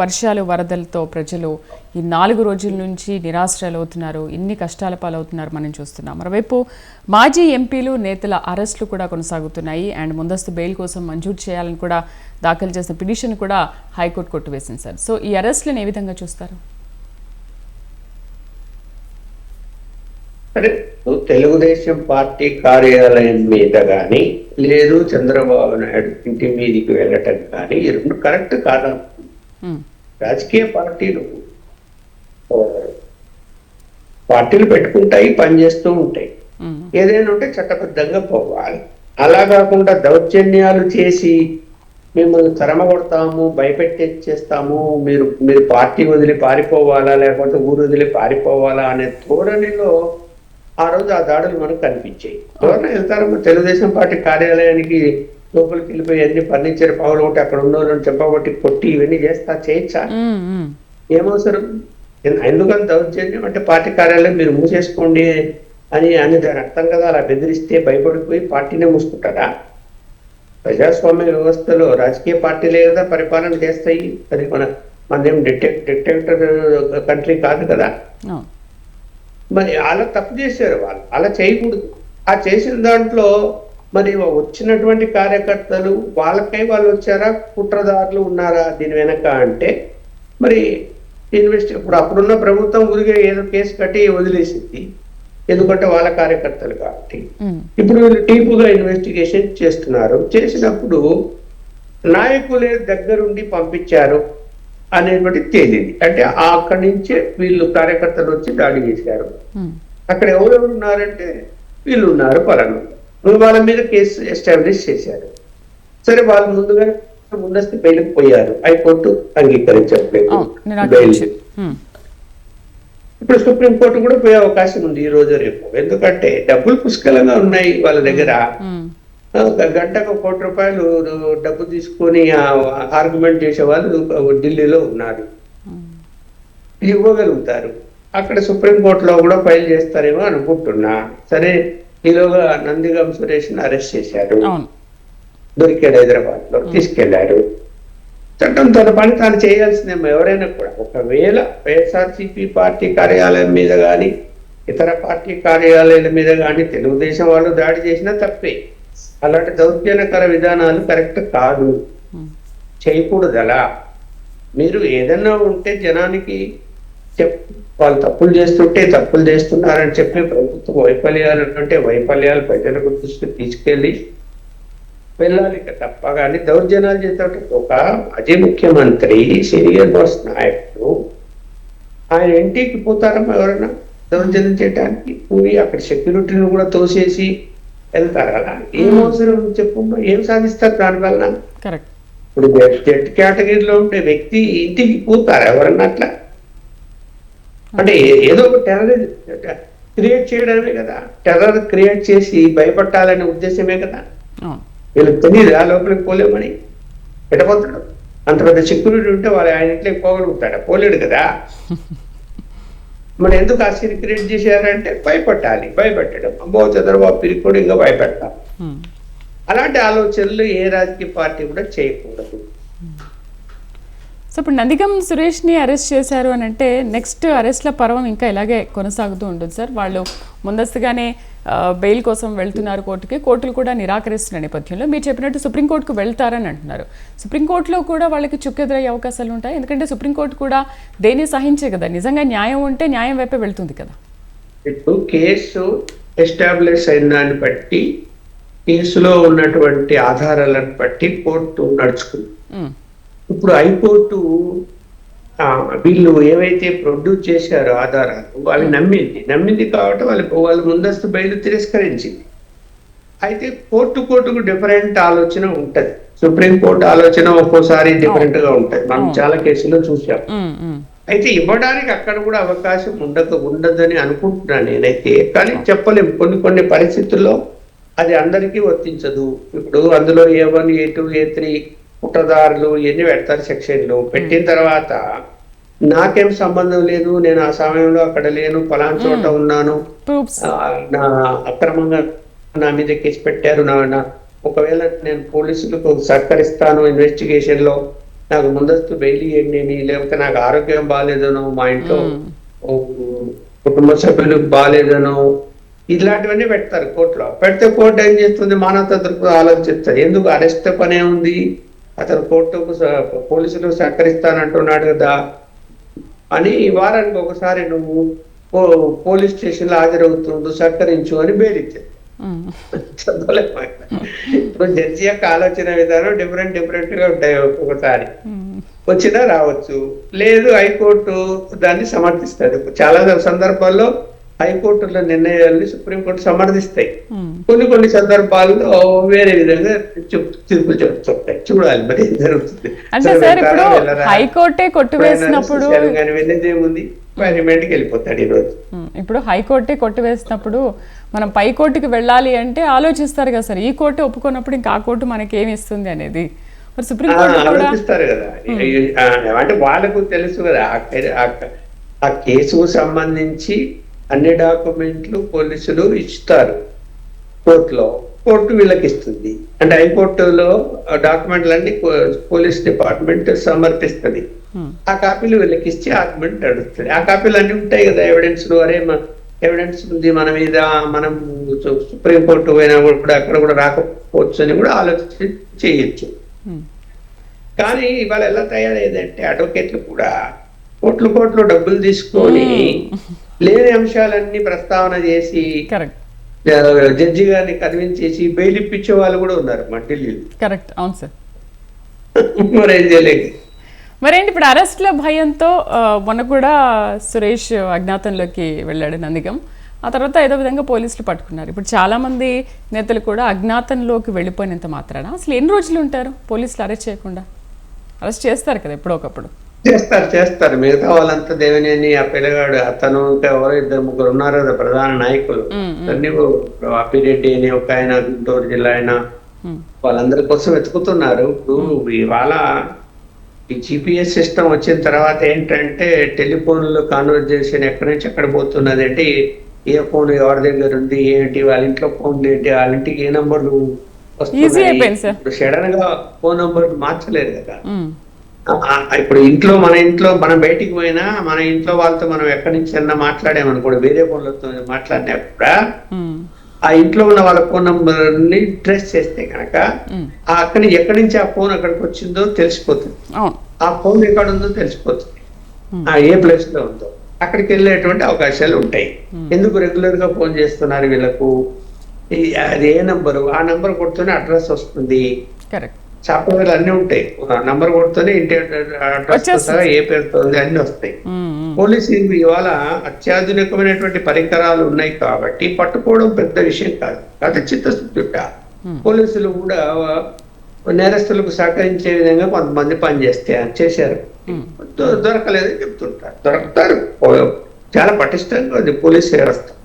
వర్షాలు వరదలతో ప్రజలు ఈ నాలుగు రోజుల నుంచి నిరాశ్రయాలవుతున్నారు. ఇన్ని కష్టాల పాలవుతున్నారు మనం చూస్తున్నాం. మరోవైపు మాజీ ఎంపీలు నేతల అరెస్టులు కూడా కొనసాగుతున్నాయి. అండ్ ముందస్తు బెయిల్ కోసం మంజూరు చేయాలని కూడా దాఖలు చేసిన పిటిషన్ కూడా హైకోర్టు కొట్టువేసింది సార్. సో ఈ అరెస్టులను ఏ విధంగా చూస్తారు? తెలుగుదేశం పార్టీ కార్యాలయం మీద కానీ లేదు చంద్రబాబు నాయుడు ఇంటి మీదికి వెళ్ళటం కానీ రెండు కరెక్ట్ కాదా? రాజకీయ పార్టీలు పార్టీలు పెట్టుకుంటాయి పనిచేస్తూ ఉంటాయి. ఏదైనా ఉంటే చట్టబద్ధంగా పోవాలి. అలా కాకుండా దౌర్జన్యాలు చేసి మిమ్మల్ని తరమగొడతాము భయపెట్టేస్తాము మీరు మీరు పార్టీ వదిలి పారిపోవాలా లేకపోతే ఊరు వదిలి పారిపోవాలా అనే ధోరణిలో ఆ రోజు ఆ దాడులు మనకు కనిపించాయి. ఎవరైనా వెళ్తారమ్మా? తెలుగుదేశం పార్టీ కార్యాలయానికి లోపలికి వెళ్ళిపోయి అన్ని ఫర్నిచర్ పవర్ ఒకటి అక్కడ ఉన్న వాళ్ళని చెప్పబట్టి కొట్టి ఇవన్నీ చేస్తా చేయొచ్చా ఏమవసరం? ఎందుకని దౌర్జన్యం అంటే పార్టీ కార్యాలయం మీరు మూసేసుకోండి అని అని దాని అర్థం కదా అలా బెదిరిస్తే భయపడిపోయి పార్టీనే మూసుకుంటారా ప్రజాస్వామ్య వ్యవస్థలో రాజకీయ పార్టీలే కదా పరిపాలన చేస్తాయి. అది మన మనదేం డిటెక్ డిటెక్టర్ కంట్రీ కాదు కదా. మరి అలా తప్పు చేశారు వాళ్ళు. అలా చేయకూడదు. ఆ చేసిన దాంట్లో మరి వచ్చినటువంటి కార్యకర్తలు వాళ్ళకై వాళ్ళు వచ్చారా? కుట్రదారులు ఉన్నారా దీని వెనక అంటే? మరి ఇన్వెస్ట్ ఇప్పుడు అప్పుడున్న ప్రభుత్వం ఊరికే ఏదో కేసు కట్టి వదిలేసింది. ఎందుకంటే వాళ్ళ కార్యకర్తలు కాబట్టి. ఇప్పుడు వీళ్ళు డీపుగా ఇన్వెస్టిగేషన్ చేస్తున్నారు. చేసినప్పుడు నాయకులే దగ్గరుండి పంపించారు అనేటువంటి తేలింది అంటే అక్కడి నుంచే వీళ్ళు కార్యకర్తలు వచ్చి దాడి చేశారు. అక్కడ ఎవరెవరు ఉన్నారంటే వీళ్ళు ఉన్నారు పలానా. ఉన్నారు. వాళ్ళ మీద కేసు ఎస్టాబ్లిష్ చేశారు. సరే వాళ్ళు ముందుగా ముందస్తు బెయిల్కి పోయారు. High court అంగీకరించట్లేదు bail. ఉమ్, ఇప్పుడు సుప్రీంకోర్టు కూడా పోయే అవకాశం ఉంది ఈ రోజు రేపు. ఎందుకంటే డబ్బులు పుష్కలంగా ఉన్నాయి వాళ్ళ దగ్గర. గంటకు కోటి రూపాయలు డబ్బు తీసుకొని ఆర్గ్యుమెంట్ చేసే వాళ్ళు ఢిల్లీలో ఉన్నారు. ఇవ్వగలుగుతారు. అక్కడ సుప్రీంకోర్టులో కూడా ఫైల్ చేస్తారేమో అనుకుంటున్నా. సరే ఈలోగా నందిగం సురేష్ అరెస్ట్ చేశారు దొరికాడు హైదరాబాద్లో తీసుకెళ్ళారు చట్టం తన పని తాను చేయాల్సిందేమో ఎవరైనా కూడా. ఒకవేళ వైఎస్ఆర్సీపీ పార్టీ కార్యాలయం మీద కానీ ఇతర పార్టీ కార్యాలయాల మీద కానీ తెలుగుదేశం వాళ్ళు దాడి చేసినా తప్పే. అలాంటి దౌర్జన్యకర విధానాలు కరెక్ట్ కాదు. చేయకూడదు అలా మీరు ఏదన్నా ఉంటే జనానికి చెప్ వాళ్ళు తప్పులు చేస్తుంటే తప్పులు చేస్తున్నారని చెప్పి ప్రభుత్వం వైఫల్యాలు అంటే వైఫల్యాలు ప్రజలకు దృష్టికి తీసుకెళ్ళి వెళ్ళాలి ఇక తప్ప. కానీ దౌర్జన్యాలు చేసేట ఒక మాజీ ముఖ్యమంత్రి సీనియర్ మోస్ట్ నాయకుడు ఆయన ఇంటికి పోతారమ్మా ఎవరైనా దౌర్జన్యం చేయడానికి పోయి అక్కడ సెక్యూరిటీని కూడా తోసేసి వెళ్తారు? అలా ఏం అవసరం చెప్పమ్మా ఏం సాధిస్తారు దానివల్ల ఇప్పుడు జెడ్ కేటగిరీలో ఉండే వ్యక్తి ఇంటికి పోతారు ఎవరన్నా అట్లా? అంటే ఏదో ఒక టెర్రర్ క్రియేట్ చేయడమే కదా. టెర్రర్ క్రియేట్ చేసి భయపట్టాలనే ఉద్దేశమే కదా. వీళ్ళకి తెలియదు ఆ లోపలికి పోలేమని. ఎటపోతాడు అంత పెద్ద సెక్యూరిటీ ఉంటే వాళ్ళు ఆయన ఇంట్లోకి పోగలుగుతాడు పోలేడు కదా. మరి ఎందుకు ఆ సీన్ క్రియేట్ చేశారంటే భయపట్టాలి. భయపెట్టడం. అమ్మో చంద్రబాబు పిరికోడు ఇంకా భయపెట్టాలి. అలాంటి ఆలోచనలు ఏ రాజకీయ పార్టీ కూడా చేయకూడదు. సో ఇప్పుడు నందిగం సురేష్ని అరెస్ట్ చేశారు అని అంటే నెక్స్ట్ అరెస్ట్ల పర్వం ఇంకా ఇలాగే కొనసాగుతూ ఉంటుంది సార్. వాళ్ళు ముందస్తుగానే బెయిల్ కోసం వెళ్తున్నారు కోర్టుకి. కోర్టులు కూడా నిరాకరిస్తున్న నేపథ్యంలో మీరు చెప్పినట్టు సుప్రీంకోర్టుకు వెళ్తారని అంటున్నారు. సుప్రీంకోర్టులో కూడా వాళ్ళకి చుక్కెదురయ్యే అవకాశాలు ఉంటాయి. ఎందుకంటే సుప్రీంకోర్టు కూడా దేన్ని సహించే కదా. నిజంగా న్యాయం ఉంటే న్యాయం వైపే వెళ్తుంది కదా. ఇప్పుడు కేసు ఎస్టాబ్లిష్ అయిన దాన్ని బట్టి కేసులో ఉన్నటువంటి ఆధారాలను బట్టి కోర్టు నడుచుకుంది. ఇప్పుడు హైకోర్టు వీళ్ళు ఏవైతే ప్రొడ్యూస్ చేశారో ఆధారాలు అవి నమ్మింది. నమ్మింది కాబట్టి వాళ్ళు వాళ్ళు ముందస్తు బయలు తిరస్కరించింది. అయితే కోర్టు కోర్టుకు డిఫరెంట్ ఆలోచన ఉంటది. సుప్రీం కోర్టు ఆలోచన ఒక్కోసారి డిఫరెంట్గా ఉంటది. మనం చాలా కేసుల్లో చూసాం అయితే ఇవ్వడానికి అక్కడ కూడా అవకాశం ఉండక ఉండదని అనుకుంటున్నాను నేనైతే. కానీ చెప్పలేము కొన్ని కొన్ని పరిస్థితుల్లో అది అందరికీ వర్తించదు. ఇప్పుడు అందులో A one A two A three కుట్రదారులు ఎన్ని పెడతారు సెక్షన్లు? పెట్టిన తర్వాత నాకేం సంబంధం లేదు నేను ఆ సమయంలో అక్కడ లేను పలానా చోట ఉన్నాను. నా అక్రమంగా నా మీద కేసు పెట్టారు. నా ఒకవేళ నేను పోలీసులకు సహకరిస్తాను ఇన్వెస్టిగేషన్లో నాకు ముందస్తు బెయిల్ ఇవ్వండి లేకపోతే నాకు ఆరోగ్యం బాగాలేదనో మా ఇంట్లో కుటుంబ సభ్యులకు బాగాలేదనో ఇలాంటివన్నీ పెడతారు కోర్టులో. పెడితే కోర్టు ఏం చేస్తుంది? మానవతా దృక్పథం ఆలోచిస్తారు. ఎందుకు? అరెస్ట్ పనే ఉంది. అతను కోర్టుకు పోలీసులు సహకరిస్తానంటున్నాడు కదా అని వారానికి ఒకసారి నువ్వు పోలీస్ స్టేషన్లో హాజరవుతుండు సహకరించు అని బేరిచ్చారు ఉమ్, చదవలేము ఇప్పుడు జడ్జి యొక్క ఆలోచన విధానం డిఫరెంట్ డిఫరెంట్గా ఉంటాయి ఒక్కొక్కసారి. వచ్చినా రావచ్చు. లేదు హైకోర్టు దాన్ని సమర్థిస్తుంది. చాలా సందర్భాల్లో హైకోర్టుల నిర్ణయాల్ని సుప్రీంకోర్టు సమర్థిస్తాయి. కొన్ని కొన్ని సందర్భాల్లో వేరే విధంగా తీర్పులు చెప్తుంటాయి చూడాలి మరి ఏం జరుగుతుంది? హైకోర్టే కొట్టివేసినప్పుడు ఏముంది పార్లమెంట్కి వెళ్ళిపోతాడు ఈ రోజు ఉమ్, ఇప్పుడు హైకోర్టే కొట్టివేసినప్పుడు మనం పై కోర్టుకి వెళ్ళాలి అంటే ఆలోచిస్తారు కదా సార్. ఈ కోర్టు ఒప్పుకున్నప్పుడు ఇంకా ఆ కోర్టు మనకి ఏమి ఇస్తుంది అనేది. మరి సుప్రీంకోర్టు ఆలోచిస్తారు కదా. అంటే వాళ్ళకు తెలుసు కదా ఆ కే- ఆ- ఆ కేసుకు సంబంధించి అన్ని డాక్యుమెంట్లు పోలీసులు ఇస్తారు. కోర్టులో. కోర్టు వీళ్ళకి ఇస్తుంది అంటే హైకోర్టులో డాక్యుమెంట్లన్నీ పోలీస్ డిపార్ట్మెంట్ సమర్పిస్తుంది. ఆ కాపీలు వీళ్ళకి ఇచ్చి ఆర్గ్యుమెంట్ నడుస్తుంది. ఆ కాపీలు అన్ని ఉంటాయి కదా ఎవిడెన్స్ అరే ఎవిడెన్స్ ఉంది మన మీద మనం సుప్రీంకోర్టు పోయినా కూడా అక్కడ కూడా రాకపోవచ్చు అని కూడా ఆలోచించి చేయొచ్చు. కానీ ఇవాళ ఎలా తయారైందంటే అడ్వకేట్లు కూడా కోట్లు కోట్లు డబ్బులు తీసుకొని లేని అంశాలన్నీ ప్రస్తావన చేసి జడ్జి గారిని కన్విన్స్ బెయిల్ ఇప్పించే వాళ్ళు కూడా ఉన్నారు మా ఢిల్లీలో. కరెక్ట్ అవును సార్. మరి చేయలేదు. మరేంటి ఇప్పుడు అరెస్ట్ల భయంతో మొన్న కూడా సురేష్ అజ్ఞాతంలోకి వెళ్ళాడు నందిగం. ఆ తర్వాత ఏదో విధంగా పోలీసులు పట్టుకున్నారు. ఇప్పుడు చాలా మంది నేతలు కూడా అజ్ఞాతంలోకి వెళ్ళిపోయినంత మాత్రాన అసలు ఎన్ని రోజులు ఉంటారు పోలీసులు అరెస్ట్ చేయకుండా? అరెస్ట్ చేస్తారు కదా ఎప్పుడో ఒకప్పుడు. చేస్తారు చేస్తారు. మిగతా వాళ్ళంతా దేవినేని ఆ పిల్లగాడు అతను ఇంకా ఎవరో ఇద్దరు ముగ్గురు ఉన్నారు కదా ప్రధాన నాయకులు. అన్ని అప్పిరెడ్డి అని ఒక ఆయన గుంటూరు జిల్లా ఆయన. వాళ్ళందరి కోసం వెతుకుతున్నారు. ఇప్పుడు ఇవాళ ఈ జిపిఎస్ సిస్టమ్ వచ్చిన తర్వాత ఏంటంటే టెలిఫోన్లో కాన్వర్జేషన్ ఎక్కడి నుంచి ఎక్కడ పోతున్నది అంటే ఏ ఫోన్ ఎవరి దగ్గర ఉంది ఏంటి వాళ్ళ ఇంట్లో ఫోన్లు ఏంటి వాళ్ళ ఇంటికి ఏ నంబర్లు. ఇప్పుడు సడన్గా ఫోన్ నంబర్ మార్చలేరు కదా. ఇప్పుడు ఇంట్లో మన ఇంట్లో మనం బయటికి పోయినా మన ఇంట్లో వాళ్ళతో మనం ఎక్కడి నుంచి అన్నా మాట్లాడామనుకోండి వేరే ఫోన్లతో మాట్లాడినా కూడా ఉమ్, ఆ ఇంట్లో ఉన్న వాళ్ళ ఫోన్ నంబర్ని ట్రేస్ చేస్తే కనుక అక్కడి ఎక్కడి నుంచి ఆ ఫోన్ అక్కడికి వచ్చిందో తెలిసిపోతుంది. ఆ ఫోన్ ఎక్కడ ఉందో తెలిసిపోతుంది. ఆ ఏ ప్లేస్లో ఉందో. అక్కడికి వెళ్ళేటువంటి అవకాశాలు ఉంటాయి. ఎందుకు రెగ్యులర్గా ఫోన్ చేస్తున్నారు వీళ్ళకు? అది ఏ నంబరు? ఆ నంబర్ కొడుతూనే అడ్రస్ వస్తుంది. కరెక్ట్. సాఫ్ట్వేర్ అన్ని ఉంటాయి. నంబర్ కొడుతూనే ఇంటి అడ్రస్. ఏ పేరుతో అన్ని వస్తాయి. ఉమ్, ఉమ్, పోలీసు ఇవాళ అత్యాధునికమైనటువంటి పరికరాలు ఉన్నాయి కాబట్టి పట్టుకోవడం పెద్ద విషయం కాదు. అది చిత్తశుద్ధి పోలీసులు కూడా నేరస్తులకు సహకరించే విధంగా కొంతమంది పనిచేస్తే చేశారు. దొరకలేదని చెప్తుంటారు. దొరుకుతారు. చాలా పటిష్టంగా ఉంది పోలీస్ వ్యవస్థ